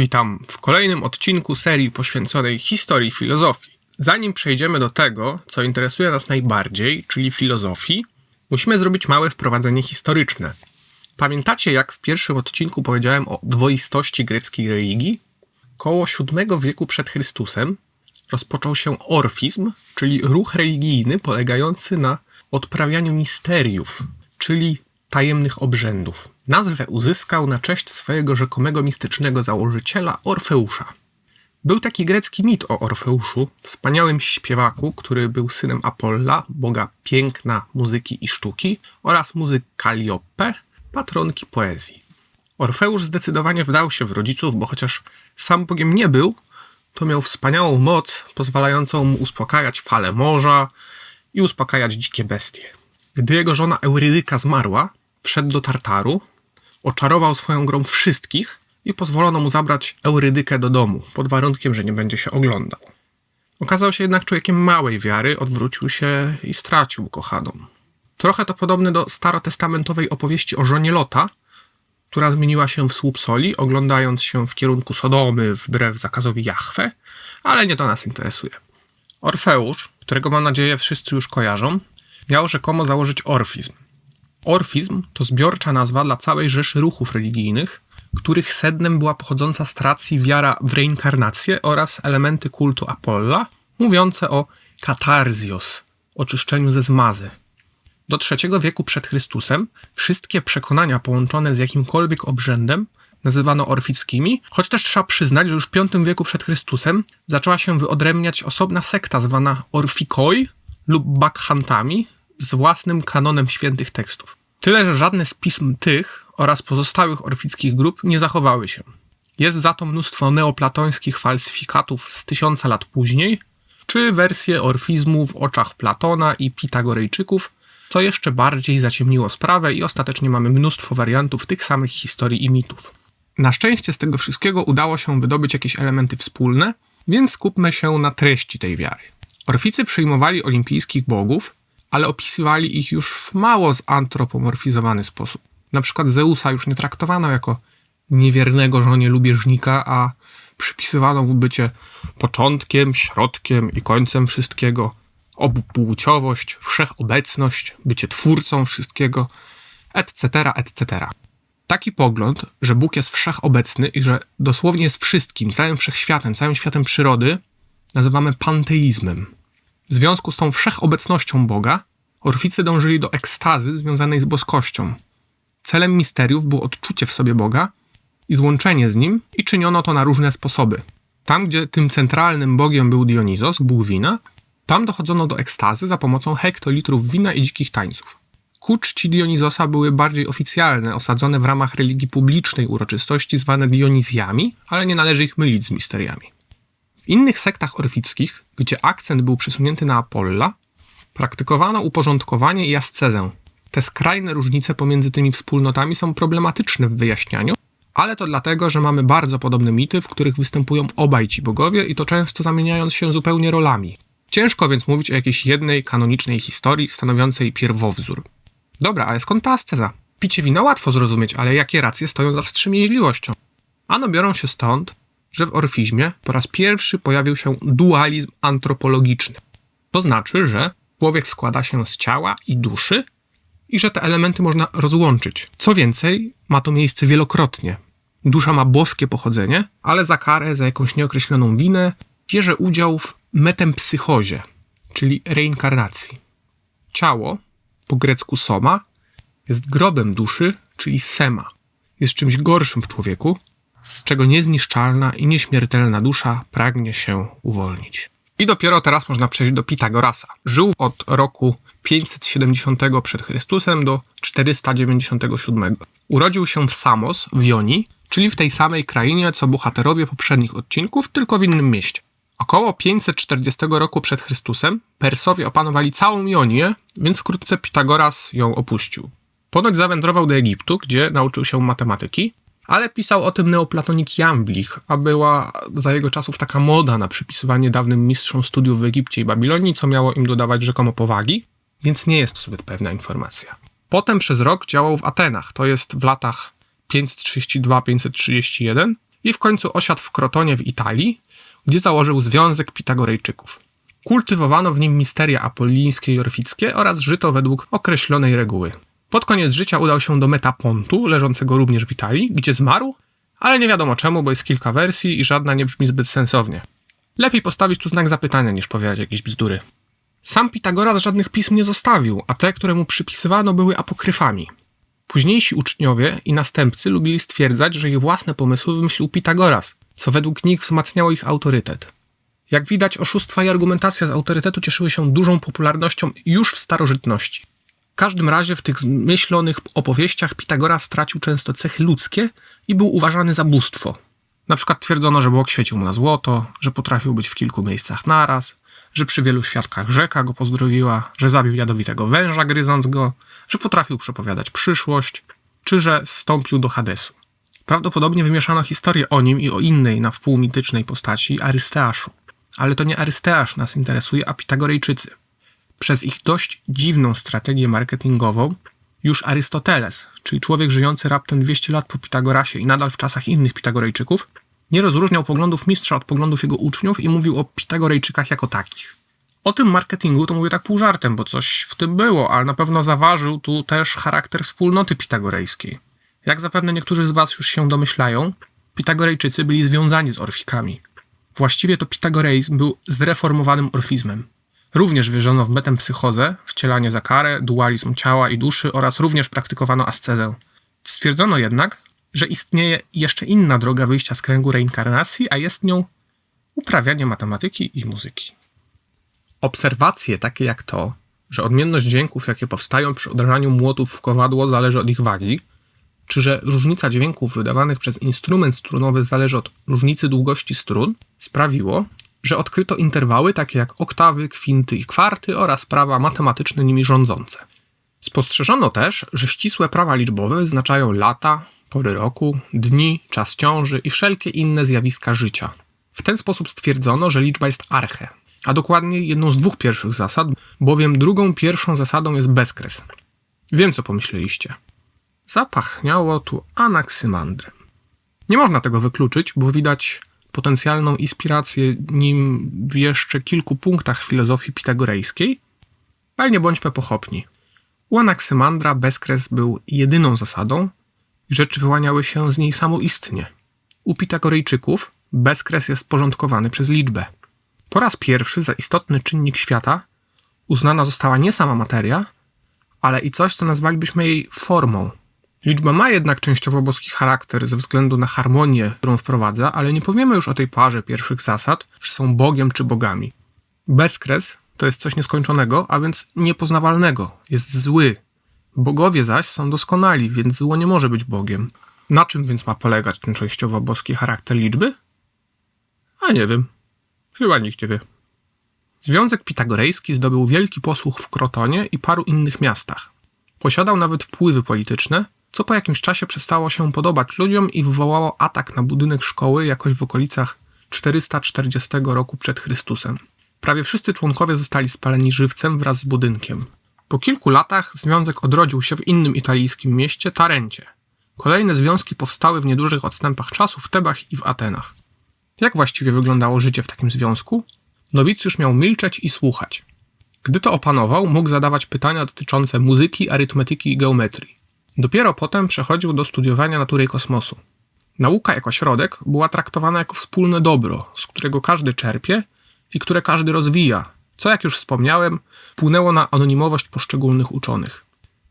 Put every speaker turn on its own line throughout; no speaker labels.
Witam w kolejnym odcinku serii poświęconej historii filozofii. Zanim przejdziemy do tego, co interesuje nas najbardziej, czyli filozofii, musimy zrobić małe wprowadzenie historyczne. Pamiętacie, jak w pierwszym odcinku powiedziałem o dwoistości greckiej religii? Koło VII wieku przed Chrystusem rozpoczął się orfizm, czyli ruch religijny polegający na odprawianiu misteriów, czyli tajemnych obrzędów. Nazwę uzyskał na cześć swojego rzekomego mistycznego założyciela Orfeusza. Był taki grecki mit o Orfeuszu, wspaniałym śpiewaku, który był synem Apolla, boga piękna, muzyki i sztuki, oraz muzyk Kaliope, patronki poezji. Orfeusz zdecydowanie wdał się w rodziców, bo chociaż sam bogiem nie był, to miał wspaniałą moc pozwalającą mu uspokajać fale morza i uspokajać dzikie bestie. Gdy jego żona Eurydyka zmarła, wszedł do Tartaru, oczarował swoją grą wszystkich i pozwolono mu zabrać Eurydykę do domu, pod warunkiem, że nie będzie się oglądał. Okazał się jednak człowiekiem małej wiary, odwrócił się i stracił kochaną. Trochę to podobne do starotestamentowej opowieści o żonie Lota, która zmieniła się w słup soli, oglądając się w kierunku Sodomy wbrew zakazowi Jahwe, ale nie to nas interesuje. Orfeusz, którego mam nadzieję wszyscy już kojarzą, miał rzekomo założyć orfizm. Orfizm to zbiorcza nazwa dla całej rzeszy ruchów religijnych, których sednem była pochodząca z tracji wiara w reinkarnację oraz elementy kultu Apolla, mówiące o katarzios, oczyszczeniu ze zmazy. Do III wieku przed Chrystusem wszystkie przekonania połączone z jakimkolwiek obrzędem nazywano orfickimi, choć też trzeba przyznać, że już w V wieku przed Chrystusem zaczęła się wyodrębniać osobna sekta zwana orfikoi lub bakhantami z własnym kanonem świętych tekstów. Tyle, że żadne z pism tych oraz pozostałych orfickich grup nie zachowały się. Jest za to mnóstwo neoplatońskich falsyfikatów z tysiąca lat później, czy wersje orfizmu w oczach Platona i Pitagorejczyków, co jeszcze bardziej zaciemniło sprawę i ostatecznie mamy mnóstwo wariantów tych samych historii i mitów. Na szczęście z tego wszystkiego udało się wydobyć jakieś elementy wspólne, więc skupmy się na treści tej wiary. Orficy przyjmowali olimpijskich bogów, ale opisywali ich już w mało zantropomorfizowany sposób. Na przykład Zeusa już nie traktowano jako niewiernego żonie lubieżnika, a przypisywano mu bycie początkiem, środkiem i końcem wszystkiego, obupłciowość, wszechobecność, bycie twórcą wszystkiego, etc., etc. Taki pogląd, że Bóg jest wszechobecny i że dosłownie jest wszystkim, całym wszechświatem, całym światem przyrody, nazywamy panteizmem. W związku z tą wszechobecnością Boga, Orficy dążyli do ekstazy związanej z boskością. Celem misteriów było odczucie w sobie Boga i złączenie z nim, i czyniono to na różne sposoby. Tam, gdzie tym centralnym bogiem był Dionizos, bóg wina, tam dochodzono do ekstazy za pomocą hektolitrów wina i dzikich tańców. Ku czci Dionizosa były bardziej oficjalne, osadzone w ramach religii publicznej uroczystości zwane Dionizjami, ale nie należy ich mylić z misteriami. W innych sektach orfickich, gdzie akcent był przesunięty na Apolla, praktykowano uporządkowanie i ascezę. Te skrajne różnice pomiędzy tymi wspólnotami są problematyczne w wyjaśnianiu, ale to dlatego, że mamy bardzo podobne mity, w których występują obaj ci bogowie i to często zamieniając się zupełnie rolami. Ciężko więc mówić o jakiejś jednej kanonicznej historii stanowiącej pierwowzór. Dobra, ale skąd ta asceza? Picie wina łatwo zrozumieć, ale jakie racje stoją za wstrzemięźliwością? Ano biorą się stąd, że w orfizmie po raz pierwszy pojawił się dualizm antropologiczny. To znaczy, że człowiek składa się z ciała i duszy i że te elementy można rozłączyć. Co więcej, ma to miejsce wielokrotnie. Dusza ma boskie pochodzenie, ale za karę, za jakąś nieokreśloną winę bierze udział w metempsychozie, czyli reinkarnacji. Ciało, po grecku soma, jest grobem duszy, czyli sema. Jest czymś gorszym w człowieku, z czego niezniszczalna i nieśmiertelna dusza pragnie się uwolnić. I dopiero teraz można przejść do Pitagorasa. Żył od roku 570 przed Chrystusem do 497. Urodził się w Samos w Jonii, czyli w tej samej krainie co bohaterowie poprzednich odcinków, tylko w innym mieście. Około 540 roku przed Chrystusem Persowie opanowali całą Jonię, więc wkrótce Pitagoras ją opuścił. Ponoć zawędrował do Egiptu, gdzie nauczył się matematyki, ale pisał o tym neoplatonik Jamblich, a była za jego czasów taka moda na przypisywanie dawnym mistrzom studiów w Egipcie i Babilonii, co miało im dodawać rzekomo powagi, więc nie jest to zbyt pewna informacja. Potem przez rok działał w Atenach, to jest w latach 532-531 i w końcu osiadł w Krotonie w Italii, gdzie założył Związek Pitagorejczyków. Kultywowano w nim misteria apollińskie i orfickie oraz żyto według określonej reguły. Pod koniec życia udał się do Metapontu, leżącego również w Italii, gdzie zmarł, ale nie wiadomo czemu, bo jest kilka wersji i żadna nie brzmi zbyt sensownie. Lepiej postawić tu znak zapytania niż powiedzieć jakieś bzdury. Sam Pitagoras żadnych pism nie zostawił, a te, które mu przypisywano, były apokryfami. Późniejsi uczniowie i następcy lubili stwierdzać, że ich własne pomysły wymyślił Pitagoras, co według nich wzmacniało ich autorytet. Jak widać, oszustwa i argumentacja z autorytetu cieszyły się dużą popularnością już w starożytności. Każdym razie w tych zmyślonych opowieściach Pitagoras stracił często cechy ludzkie i był uważany za bóstwo. Na przykład twierdzono, że Bóg świecił mu na złoto, że potrafił być w kilku miejscach naraz, że przy wielu świadkach rzeka go pozdrowiła, że zabił jadowitego węża gryząc go, że potrafił przepowiadać przyszłość, czy że zstąpił do Hadesu. Prawdopodobnie wymieszano historię o nim i o innej na wpół mitycznej postaci, Arysteaszu. Ale to nie Arysteasz nas interesuje, a Pitagorejczycy. Przez ich dość dziwną strategię marketingową już Arystoteles, czyli człowiek żyjący raptem 200 lat po Pitagorasie i nadal w czasach innych Pitagorejczyków, nie rozróżniał poglądów mistrza od poglądów jego uczniów i mówił o Pitagorejczykach jako takich. O tym marketingu to mówię tak pół żartem, bo coś w tym było, ale na pewno zaważył tu też charakter wspólnoty pitagorejskiej. Jak zapewne niektórzy z Was już się domyślają, Pitagorejczycy byli związani z orfikami. Właściwie to pitagoreizm był zreformowanym orfizmem. Również wierzono w metempsychozę, wcielanie za karę, dualizm ciała i duszy oraz również praktykowano ascezę. Stwierdzono jednak, że istnieje jeszcze inna droga wyjścia z kręgu reinkarnacji, a jest nią uprawianie matematyki i muzyki. Obserwacje takie jak to, że odmienność dźwięków, jakie powstają przy odrażaniu młotów w kowadło, zależy od ich wagi, czy że różnica dźwięków wydawanych przez instrument strunowy zależy od różnicy długości strun, sprawiło, że odkryto interwały takie jak oktawy, kwinty i kwarty oraz prawa matematyczne nimi rządzące. Spostrzeżono też, że ścisłe prawa liczbowe wyznaczają lata, pory roku, dni, czas ciąży i wszelkie inne zjawiska życia. W ten sposób stwierdzono, że liczba jest arche, a dokładniej jedną z dwóch pierwszych zasad, bowiem drugą pierwszą zasadą jest bezkres. Wiem, co pomyśleliście. Zapachniało tu anaksymandrem. Nie można tego wykluczyć, bo widać potencjalną inspirację nim w jeszcze kilku punktach filozofii pitagorejskiej, ale nie bądźmy pochopni. U anaksymandra bezkres był jedyną zasadą i rzeczy wyłaniały się z niej samoistnie. U pitagorejczyków bezkres jest porządkowany przez liczbę. Po raz pierwszy za istotny czynnik świata uznana została nie sama materia, ale i coś, co nazwalibyśmy jej formą. Liczba ma jednak częściowo boski charakter ze względu na harmonię, którą wprowadza, ale nie powiemy już o tej parze pierwszych zasad, że są Bogiem czy bogami. Bezkres to jest coś nieskończonego, a więc niepoznawalnego, jest zły. Bogowie zaś są doskonali, więc zło nie może być Bogiem. Na czym więc ma polegać ten częściowo boski charakter liczby? A nie wiem. Chyba nikt nie wie. Związek Pitagorejski zdobył wielki posłuch w Krotonie i paru innych miastach. Posiadał nawet wpływy polityczne, co po jakimś czasie przestało się podobać ludziom i wywołało atak na budynek szkoły jakoś w okolicach 440 roku przed Chrystusem. Prawie wszyscy członkowie zostali spaleni żywcem wraz z budynkiem. Po kilku latach związek odrodził się w innym italijskim mieście, Tarencie. Kolejne związki powstały w niedużych odstępach czasu w Tebach i w Atenach. Jak właściwie wyglądało życie w takim związku? Nowicjusz miał milczeć i słuchać. Gdy to opanował, mógł zadawać pytania dotyczące muzyki, arytmetyki i geometrii. Dopiero potem przechodził do studiowania natury i kosmosu. Nauka jako środek była traktowana jako wspólne dobro, z którego każdy czerpie i które każdy rozwija, co jak już wspomniałem, wpłynęło na anonimowość poszczególnych uczonych.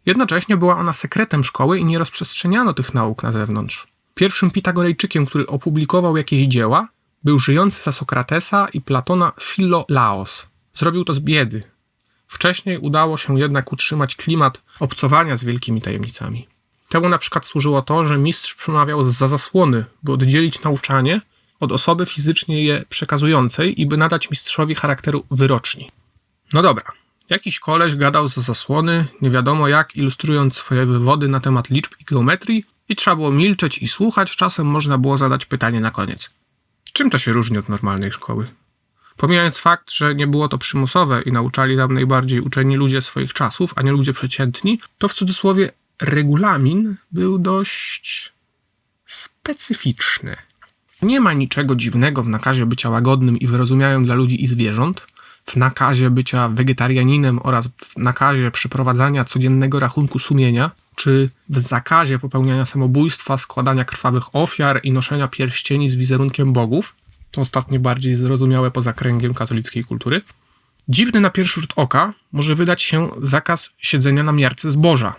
Jednocześnie była ona sekretem szkoły i nie rozprzestrzeniano tych nauk na zewnątrz. Pierwszym Pitagorejczykiem, który opublikował jakieś dzieła, był żyjący za Sokratesa i Platona Philolaos. Zrobił to z biedy. Wcześniej udało się jednak utrzymać klimat obcowania z wielkimi tajemnicami. Temu na przykład służyło to, że mistrz przemawiał za zasłony, by oddzielić nauczanie od osoby fizycznie je przekazującej i by nadać mistrzowi charakteru wyroczni. No dobra, jakiś koleś gadał za zasłony, nie wiadomo jak, ilustrując swoje wywody na temat liczb i geometrii i trzeba było milczeć i słuchać, czasem można było zadać pytanie na koniec. Czym to się różni od normalnej szkoły? Pomijając fakt, że nie było to przymusowe i nauczali tam najbardziej uczeni ludzie swoich czasów, a nie ludzie przeciętni, to w cudzysłowie regulamin był dość specyficzny. Nie ma niczego dziwnego w nakazie bycia łagodnym i wyrozumiałym dla ludzi i zwierząt, w nakazie bycia wegetarianinem oraz w nakazie przeprowadzania codziennego rachunku sumienia, czy w zakazie popełniania samobójstwa, składania krwawych ofiar i noszenia pierścieni z wizerunkiem bogów. To ostatnie bardziej zrozumiałe poza kręgiem katolickiej kultury. Dziwny na pierwszy rzut oka może wydać się zakaz siedzenia na miarce zboża,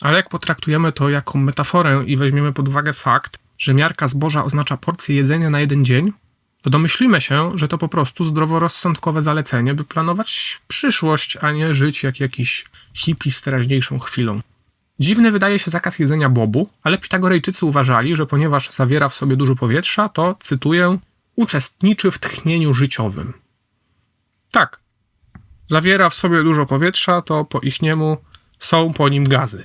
ale jak potraktujemy to jako metaforę i weźmiemy pod uwagę fakt, że miarka zboża oznacza porcję jedzenia na jeden dzień, to domyślimy się, że to po prostu zdroworozsądkowe zalecenie, by planować przyszłość, a nie żyć jak jakiś hippie z teraźniejszą chwilą. Dziwny wydaje się zakaz jedzenia bobu, ale Pitagorejczycy uważali, że ponieważ zawiera w sobie dużo powietrza, to, cytuję, uczestniczy w tchnieniu życiowym. Tak, zawiera w sobie dużo powietrza, to po ich niemu są po nim gazy.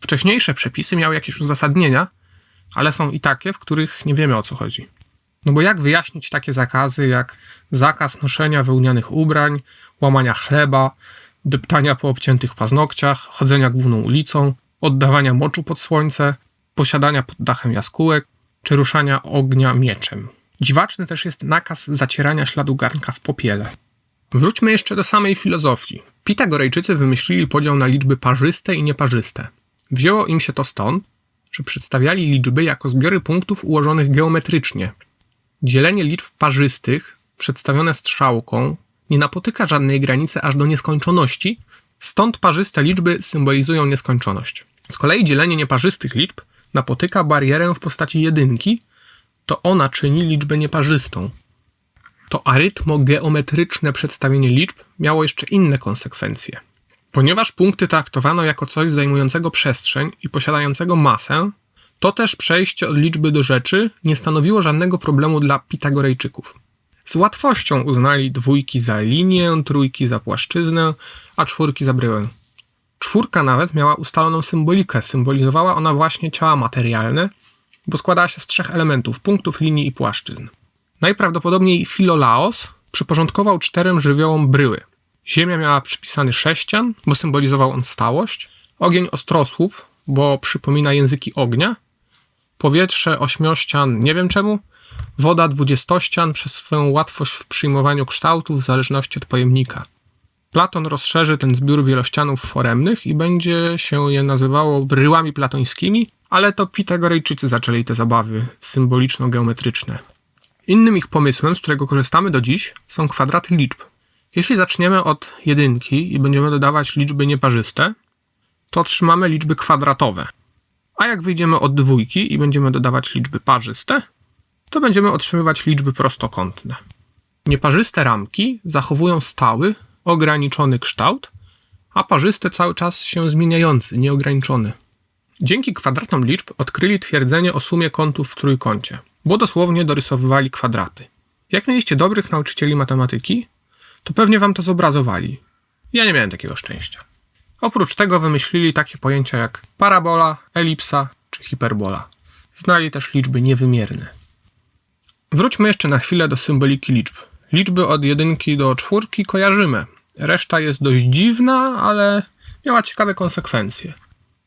Wcześniejsze przepisy miały jakieś uzasadnienia, ale są i takie, w których nie wiemy o co chodzi. No bo jak wyjaśnić takie zakazy jak zakaz noszenia wełnianych ubrań, łamania chleba, deptania po obciętych paznokciach, chodzenia główną ulicą, oddawania moczu pod słońce, posiadania pod dachem jaskółek, czy ruszania ognia mieczem. Dziwaczny też jest nakaz zacierania śladu garnka w popiele. Wróćmy jeszcze do samej filozofii. Pitagorejczycy wymyślili podział na liczby parzyste i nieparzyste. Wzięło im się to stąd, że przedstawiali liczby jako zbiory punktów ułożonych geometrycznie. Dzielenie liczb parzystych, przedstawione strzałką, nie napotyka żadnej granicy aż do nieskończoności, stąd parzyste liczby symbolizują nieskończoność. Z kolei dzielenie nieparzystych liczb napotyka barierę w postaci jedynki, to ona czyni liczbę nieparzystą. To arytmo-geometryczne przedstawienie liczb miało jeszcze inne konsekwencje. Ponieważ punkty traktowano jako coś zajmującego przestrzeń i posiadającego masę, to też przejście od liczby do rzeczy nie stanowiło żadnego problemu dla Pitagorejczyków. Z łatwością uznali dwójki za linię, trójki za płaszczyznę, a czwórki za bryłę. Czwórka nawet miała ustaloną symbolikę. Symbolizowała ona właśnie ciała materialne, bo składała się z trzech elementów punktów, linii i płaszczyzn. Najprawdopodobniej Filolaos przyporządkował czterem żywiołom bryły. Ziemia miała przypisany sześcian, bo symbolizował on stałość, ogień ostrosłup, bo przypomina języki ognia, powietrze ośmiościan, nie wiem czemu, woda dwudziestościan przez swoją łatwość w przyjmowaniu kształtów w zależności od pojemnika. Platon rozszerzy ten zbiór wielościanów foremnych i będzie się je nazywało bryłami platońskimi, ale to Pitagorejczycy zaczęli te zabawy symboliczno-geometryczne. Innym ich pomysłem, z którego korzystamy do dziś, są kwadraty liczb. Jeśli zaczniemy od jedynki i będziemy dodawać liczby nieparzyste, to otrzymamy liczby kwadratowe. A jak wyjdziemy od dwójki i będziemy dodawać liczby parzyste, to będziemy otrzymywać liczby prostokątne. Nieparzyste ramki zachowują stały, ograniczony kształt, a parzyste cały czas się zmieniający, nieograniczony. Dzięki kwadratom liczb odkryli twierdzenie o sumie kątów w trójkącie, bo dosłownie dorysowywali kwadraty. Jak mieliście dobrych nauczycieli matematyki, to pewnie wam to zobrazowali. Ja nie miałem takiego szczęścia. Oprócz tego wymyślili takie pojęcia jak parabola, elipsa czy hiperbola. Znali też liczby niewymierne. Wróćmy jeszcze na chwilę do symboliki liczb. Liczby od jedynki do czwórki kojarzymy. Reszta jest dość dziwna, ale miała ciekawe konsekwencje.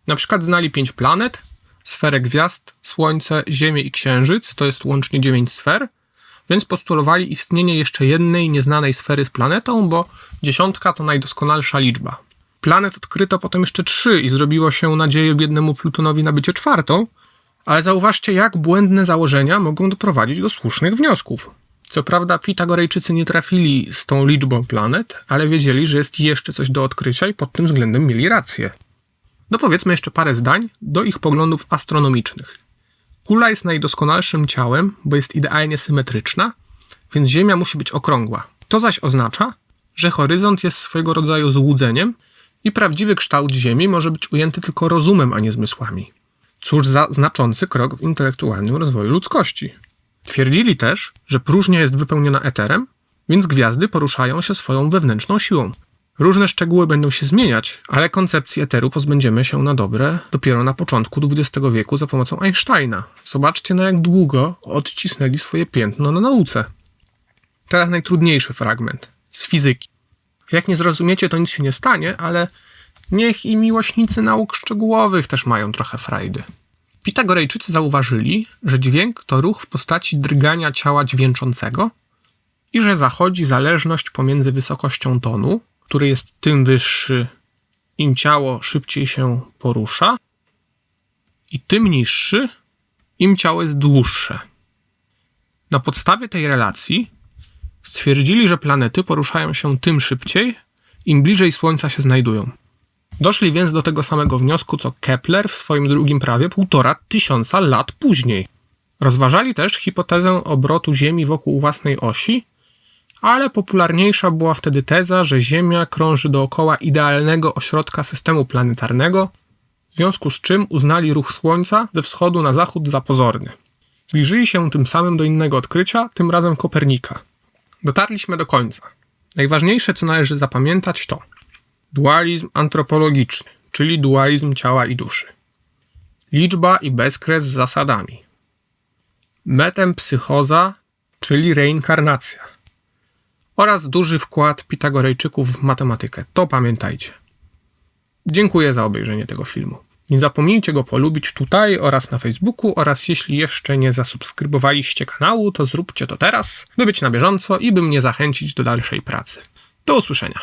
Na przykład znali pięć planet, sferę gwiazd, Słońce, Ziemię i Księżyc, to jest łącznie dziewięć sfer, więc postulowali istnienie jeszcze jednej nieznanej sfery z planetą, bo dziesiątka to najdoskonalsza liczba. Planet odkryto potem jeszcze trzy i zrobiło się nadzieję biednemu Plutonowi na bycie czwartą, ale zauważcie, jak błędne założenia mogą doprowadzić do słusznych wniosków. Co prawda, Pitagorejczycy nie trafili z tą liczbą planet, ale wiedzieli, że jest jeszcze coś do odkrycia i pod tym względem mieli rację. No powiedzmy jeszcze parę zdań do ich poglądów astronomicznych. Kula jest najdoskonalszym ciałem, bo jest idealnie symetryczna, więc Ziemia musi być okrągła. To zaś oznacza, że horyzont jest swojego rodzaju złudzeniem i prawdziwy kształt Ziemi może być ujęty tylko rozumem, a nie zmysłami. Cóż za znaczący krok w intelektualnym rozwoju ludzkości. Twierdzili też, że próżnia jest wypełniona eterem, więc gwiazdy poruszają się swoją wewnętrzną siłą. Różne szczegóły będą się zmieniać, ale koncepcji eteru pozbędziemy się na dobre dopiero na początku XX wieku za pomocą Einsteina. Zobaczcie na jak długo odcisnęli swoje piętno na nauce. Teraz najtrudniejszy fragment z fizyki. Jak nie zrozumiecie, to nic się nie stanie, ale niech i miłośnicy nauk szczegółowych też mają trochę frajdy. Pitagorejczycy zauważyli, że dźwięk to ruch w postaci drgania ciała dźwięczącego i że zachodzi zależność pomiędzy wysokością tonu, który jest tym wyższy, im ciało szybciej się porusza, i tym niższy, im ciało jest dłuższe. Na podstawie tej relacji stwierdzili, że planety poruszają się tym szybciej, im bliżej Słońca się znajdują. Doszli więc do tego samego wniosku co Kepler w swoim drugim prawie półtora tysiąca lat później. Rozważali też hipotezę obrotu Ziemi wokół własnej osi, ale popularniejsza była wtedy teza, że Ziemia krąży dookoła idealnego ośrodka systemu planetarnego, w związku z czym uznali ruch Słońca ze wschodu na zachód za pozorny. Zbliżyli się tym samym do innego odkrycia, tym razem Kopernika. Dotarliśmy do końca. Najważniejsze, co należy zapamiętać, to dualizm antropologiczny, czyli dualizm ciała i duszy, liczba i bezkres z zasadami, metempsychoza, czyli reinkarnacja oraz duży wkład Pitagorejczyków w matematykę. To pamiętajcie. Dziękuję za obejrzenie tego filmu. Nie zapomnijcie go polubić tutaj oraz na Facebooku oraz jeśli jeszcze nie zasubskrybowaliście kanału, to zróbcie to teraz, by być na bieżąco i by mnie zachęcić do dalszej pracy. Do usłyszenia.